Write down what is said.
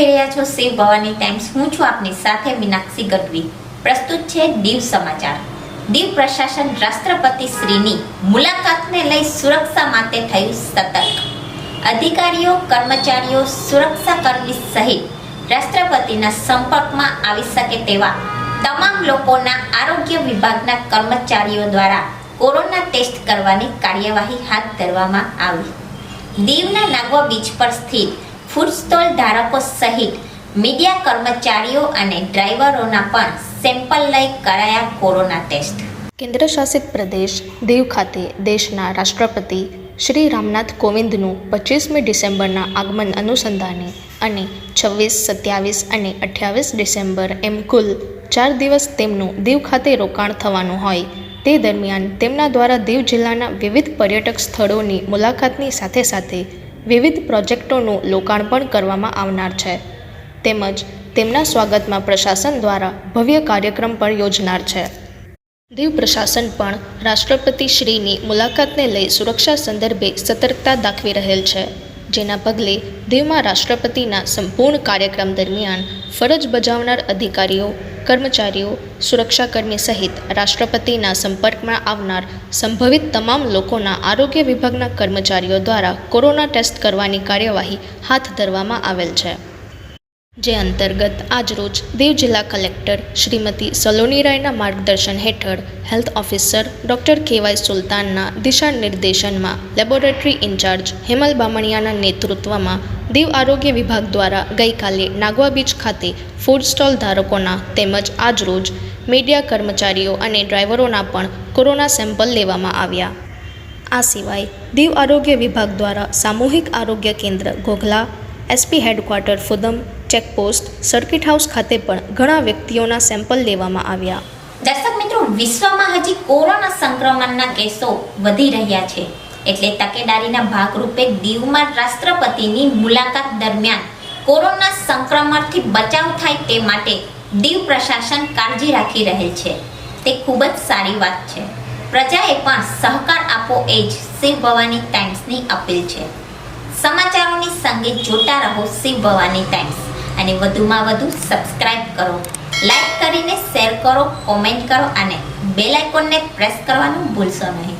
જોઈ રહ્યા છો સેવ ભવાની ટાઈમ્સ. હું છું આપની સાથે મીનાક્ષી ગઢવી. પ્રસ્તુત છે દીવ સમાચાર. દીવ પ્રશાસન રાષ્ટ્રપતિ શ્રીની મુલાકાતને લઈ સુરક્ષા માટે થયું સતર્ક. અધિકારીઓ, કર્મચારીઓ, સુરક્ષા કર્મી સહિત રાષ્ટ્રપતિના સંપર્કમાં આવી શકે તેવા તમામ લોકોના આરોગ્ય વિભાગના કર્મચારીઓ દ્વારા કોરોના ટેસ્ટ કરવાની કાર્યવાહી હાથ ધરવામાં આવી. દીવના નાગવા બીચ પર સ્થિત ફૂડ સ્ટોલ ધારકો સહિત મીડિયા કર્મચારીઓ અને ડ્રાઈવરોના પણ સેમ્પલ લઈ કરાયા કોરોના ટેસ્ટ. કેન્દ્ર શાસિત પ્રદેશ દીવ ખાતે દેશના રાષ્ટ્રપતિ શ્રી રામનાથ કોવિંદનું પચીસમી ડિસેમ્બરના આગમન અનુસંધાને અને છવ્વીસ, સત્યાવીસ અને અઠ્યાવીસ ડિસેમ્બર એમ કુલ ચાર દિવસ તેમનું દીવ ખાતે રોકાણ થવાનું હોય, તે દરમિયાન તેમના દ્વારા દીવ જિલ્લાના વિવિધ પર્યટક સ્થળોની મુલાકાતની સાથે સાથે વિવિધ પ્રોજેક્ટોનું લોકાર્પણ કરવામાં આવનાર છે. તેમજ તેમના સ્વાગતમાં પ્રશાસન દ્વારા ભવ્ય કાર્યક્રમ પણ યોજનાર છે. દીવ પ્રશાસન પણ રાષ્ટ્રપતિ શ્રીની મુલાકાતને લઈ સુરક્ષા સંદર્ભે સતર્કતા દાખવી રહેલ છે. જેના પગલે દીવમાં રાષ્ટ્રપતિના સંપૂર્ણ કાર્યક્રમ દરમિયાન ફરજ બજાવનાર અધિકારીઓ કર્મચારીઓ સુરક્ષાકર્મી સહિત રાષ્ટ્રપતિના સંપર્કમાં આવનાર સંભવિત તમામ લોકોના આરોગ્ય વિભાગના કર્મચારીઓ દ્વારા કોરોના ટેસ્ટ કરવાની કાર્યવાહી હાથ ધરવામાં આવેલ છે. જે અંતર્ગત આજરોજ દીવ જિલ્લા કલેક્ટર શ્રીમતી સલોની રાયના માર્ગદર્શન હેઠળ હેલ્થ ઓફિસર ડૉક્ટર કેવાય સુલતાનના દિશા નિર્દેશનમાં લેબોરેટરી ઇન્ચાર્જ હેમલ બામણિયાના નેતૃત્વમાં દીવ આરોગ્ય વિભાગ દ્વારા ગઈકાલે નાગવા બીચ ખાતે ફૂડ સ્ટોલ ધારકોના તેમજ આજરોજ મીડિયા કર્મચારીઓ અને ડ્રાઈવરોના પણ કોરોના સેમ્પલ લેવામાં આવ્યા. આ સિવાય દીવ આરોગ્ય વિભાગ દ્વારા સામૂહિક આરોગ્ય કેન્દ્ર Ghoghla SP headquarter Fudam checkpost circuit house ખાતે પણ ઘણા વ્યક્તિઓના સેમ્પલ લેવામાં આવ્યા. દર્શક મિત્રો, વિશ્વમાં હજી કોરોના સંક્રમણના કેસો વધી રહ્યા છે. એટલે તકેદારીના ભાગરૂપે દીવમાં રાષ્ટ્રપતિની મુલાકાત દરમિયાન કોરોના સંક્રમણથી બચાવ થાય તે માટે દીવ પ્રશાસન કાળજી રાખી રહેલ છે. તે ખૂબ જ સારી વાત છે. પ્રજાએ પણ સહકાર આપો એ જ શિવ ભવાની ટાઈમ્સની અપીલ છે. સમાચારોની સંગે જોતા રહો શિવ ભવાની ટાઈમ્સ અને વધુમાં વધુ સબસ્ક્રાઇબ કરો. લાઈક કરીને શેર કરો, કોમેન્ટ કરો અને બેલ આઇકોનને પ્રેસ કરવાનું ભૂલશો નહીં.